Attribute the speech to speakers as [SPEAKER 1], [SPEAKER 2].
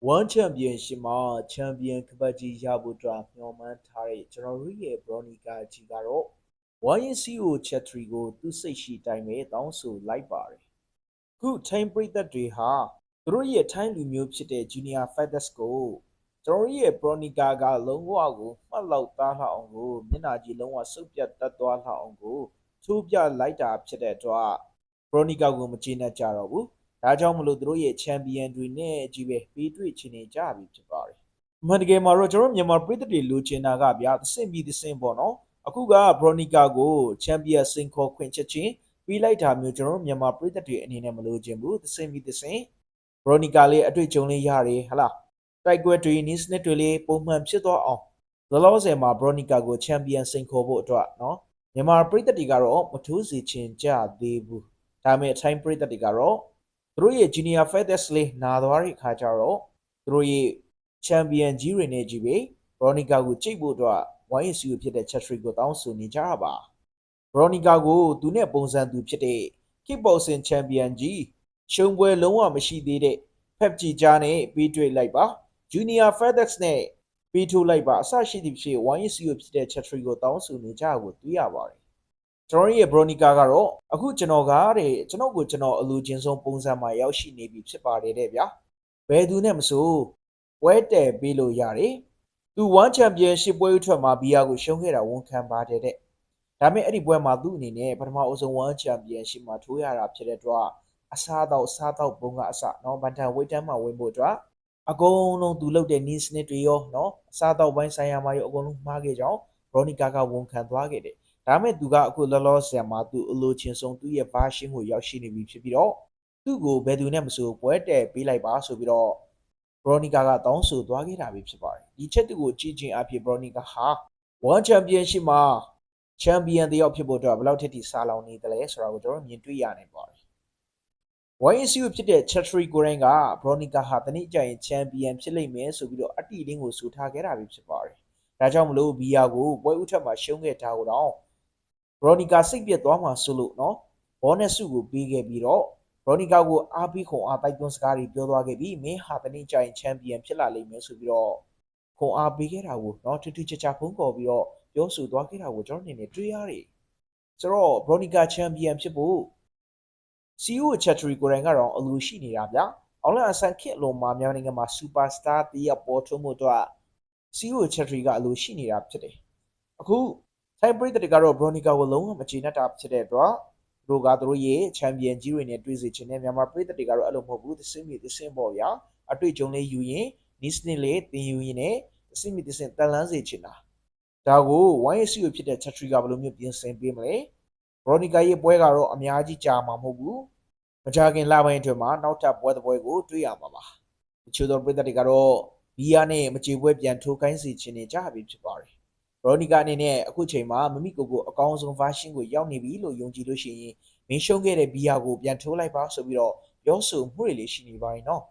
[SPEAKER 1] One Championship မှာ Champion ကပတ်ကြီးရဖို့အတွက်မျှော်မှန်းထားတဲ့ကျွန်တော်တို့ရဲ့ Bronica ကြီးကတော့ YNCO Chatri ကိုသူ့စိတ်ရှိတိုင်းပဲတောင်းဆိုလိုက်ပါတယ်။ခုထိုင်းပရိသတ်တွေဟာသူတို့ရဲ့ထိုင်းလူမျိုးဖြစ်တဲ့ Junior Feathers ကိုကျွန်တော်တို့ရဲ့ Bronica ကလုံးဝကိုမှတ်လောက်သားလောက်အောင်ကိုမျက်နှာကြီးလုံးဝစုပ်ပြတ်တတ်သွားလောက်အောင်ကိုထိုးပြလိုက်တာဖြစ်တဲ့အတွက် Bronica ကိုမကျေနပ်ကြတော့ဘူး။ ဒါကြောင့်မလို့သူတို့ရဲ့ champion တွေနဲ့ကြီးပဲပေးတွေ့ချင်နေကြပြီဖြစ်ပါတယ်။အမှန်တကယ်မှာတော့ကျွန်တော်မြန်မာပြည်သက်တွေလိုချင်တာကဗျာသစင်ပြီးသစင်ပေါ့နော်။အခုက Bronica ကို champion စင်ခေါ်ခွင့်ချက်ချင်းပြီးလိုက်တာမျိုးကျွန်တော်မြန်မာပြည်သက်တွေအနေနဲ့မလိုချင်ဘူးသစင်ပြီးသစင် Bronica လေးအတွေ့အကြုံလေးရတယ်ဟလားတိုက်ကွက်တွေနည်းစနစ်တွေလေးပုံမှန်ဖြစ်သွားအောင်လောလောဆယ်မှာ Bronica ကို champion စင်ခေါ်ဖို့အတွက်နော်မြန်မာပြည်သက်တွေကတော့မထိုးစီချင်ကြသေးဘူး။ဒါပေမဲ့ထိုင်းပြည်သက်တွေကတော့ သူတို့ရဲ့ junior feathers လေးနာသွားတဲ့အခါကျတော့သူတို့ရဲ့ champion ကြီးတွေနဲ့ကြီးပဲ Veronica ကိုကြိတ်ဖို့အတွက် YSU ဖြစ်တဲ့ Chatri ကိုတောင်းဆိုနေကြတာပါ Veronica ကိုသူနဲ့ပုံစံသူဖြစ်တဲ့ kickboxing champion ကြီးရှုံးပွဲလုံးဝမရှိသေးတဲ့ Pep ကြီးကြားနဲ့ပြီးတွေ့လိုက်ပါ junior feathers နဲ့ပြီးထိုးလိုက်ပါအစရှိသည့်ဖြစ် YSU ဖြစ်တဲ့ Chatri ကိုတောင်းဆိုနေကြတာကိုတွေ့ရပါတယ် ကျွန်တော်ရဲ့ Bronica ကတော့အခုကျွန်တော်ကတဲ့ကျွန်တော်ကိုကျွန်တော်အလူချင်းဆုံးပုံစံမှာရောက်ရှိနေပြီဖြစ်ပါတယ်တဲ့ဗျာဘယ်သူနဲ့မဆိုပွဲတယ်ပေးလို့ရတယ်သူ1 championship ပွဲဥထွက်မှာဘီယာကိုရှုံးခဲ့တာဝန်ခံပါတယ်တဲ့ဒါပေမဲ့အဲ့ဒီပွဲမှာသူ့အနေနဲ့ပထမအဆုံး1 championship မှာထိုးရတာဖြစ်တဲ့အတွက်အစားတော့စားတော့ပုံကအစနော်ဗန်တန်ဝိတ်တန်းမှာဝင်ဖို့အတွက်အကုန်လုံးသူလုပ်တဲ့ needs နစ်တွေရောနော်အစားတော့ပိုင်းဆိုင်ရာမှာရောအကုန်လုံးမှားခဲ့ကြအောင် Veronica ကဝန်ခံသွားခဲ့တယ် ဒါပေမဲ့သူကအခုလောလောဆယ်မှာသူအလိုချင်ဆုံးသူ့ရဲ့ version ကိုရောက်ရှိနေပြီဖြစ်ပြီးတော့သူ့ကိုဘယ်သူနဲ့မဆိုပွဲတယ်ပေးလိုက်ပါဆိုပြီးတော့ Veronica ကတောင်းဆိုသွားခဲ့တာပဲဖြစ်ပါတယ်ဒီချက်တူကိုကြည့်ချင်းအဖြစ် Veronica ဟာ One Championship မှာ Champion တယောက်ဖြစ်ဖို့အတွက်ဘယ်လောက်ထိထိစားလောင်နေတယ်လဲဆိုတာကိုကျွန်တော်မြင်တွေ့ရနိုင်ပါတယ် YSU ဖြစ်တဲ့ Chatri ကိုရိုင်းက Veronica ဟာတနည်းကြရင် Champion ဖြစ်လိမ့်မယ်ဆိုပြီးတော့အတိလင်းကိုဆိုထားခဲ့တာပဲဖြစ်ပါတယ်ဒါကြောင့်မလို့ဘီယာကိုပွဲဥထက်မှာရှုံးခဲ့တာကိုတော့ Veronica စိတ်ပြတ်သွားမှဆိုလို့နော်ဘောနက်စုကိုပေးခဲ့ပြီးတော့ Veronica ကိုအားပေးခုံအားတိုက်တွန်းစကားတွေပြောသွားခဲ့ပြီးမင်းဟာတနေ့ကျရင် Champion ဖြစ်လာလိမ့်မယ်ဆိုပြီးတော့ခုံအားပေးခဲ့တာကိုနော်ထူးထူးခြားခြားဖုံးကော်ပြီးတော့ပြောဆိုသွားခဲ့တာကိုကျွန်တော်အနေနဲ့တွေ့ရတယ်ဆိုတော့ Veronica Champion ဖြစ်ဖို့ CEO Chatri ကိုယ်တိုင်ကတော့အလိုရှိနေတာဗျအောင်လအဆန်ခစ်လုံးမှာမြန်မာနိုင်ငံမှာ superstar တယောက်ပေါ်ထွန်းမှုအတွက် CEO Chatri ကအလိုရှိနေတာဖြစ်တယ်အခု ထိုင်းပရိသတ်တွေကတော့ Veronica ကိုလုံးဝမကျေနပ်တာဖြစ်တဲ့အတွက်သူတို့ကသူတို့ရဲ့ champion ကြီးတွေနဲ့တွေ့စေချင်တဲ့မြန်မာပရိသတ်တွေကတော့အဲ့လိုမဟုတ်ဘူးသစင်းမီသစင်းပေါ့ဗျာအတွေ့အကြုံလေးယူရင်နီးစနစ်လေးသင်ယူရင်လည်းသစင်းမီသစင်းတန်လန်းစေချင်တာဒါကို YSU ဖြစ်တဲ့ Chatri ကဘယ်လိုမျိုးပြင်ဆင်ပေးမလဲ Veronica ရဲ့ပွဲကတော့အများကြီးကြာမှာမဟုတ်ဘူးမကြခင်လပိုင်းအတွင်းမှာနောက်ထပ်ပွဲတစ်ပွဲကိုတွေ့ရမှာပါတချို့သောပရိသတ်တွေကတော့ဘီယာနဲ့မကြေပွဲပြန်ထိုးခိုင်းစီချင်နေကြပြီဖြစ်ပါတယ် ရိုနီကာအနေနဲ့အခုချိန်မှာမမိကိုကိုအကောင်းဆုံး version ကိုရောက်နေပြီလို့ယုံကြည်လို့ရှိရင်မင်းရှုံးခဲ့တဲ့ဘီယာကိုပြန်ထိုးလိုက်ပါဆိုပြီးတော့ပြောဆိုမှုတွေလေးရှိနေပါရင်နော်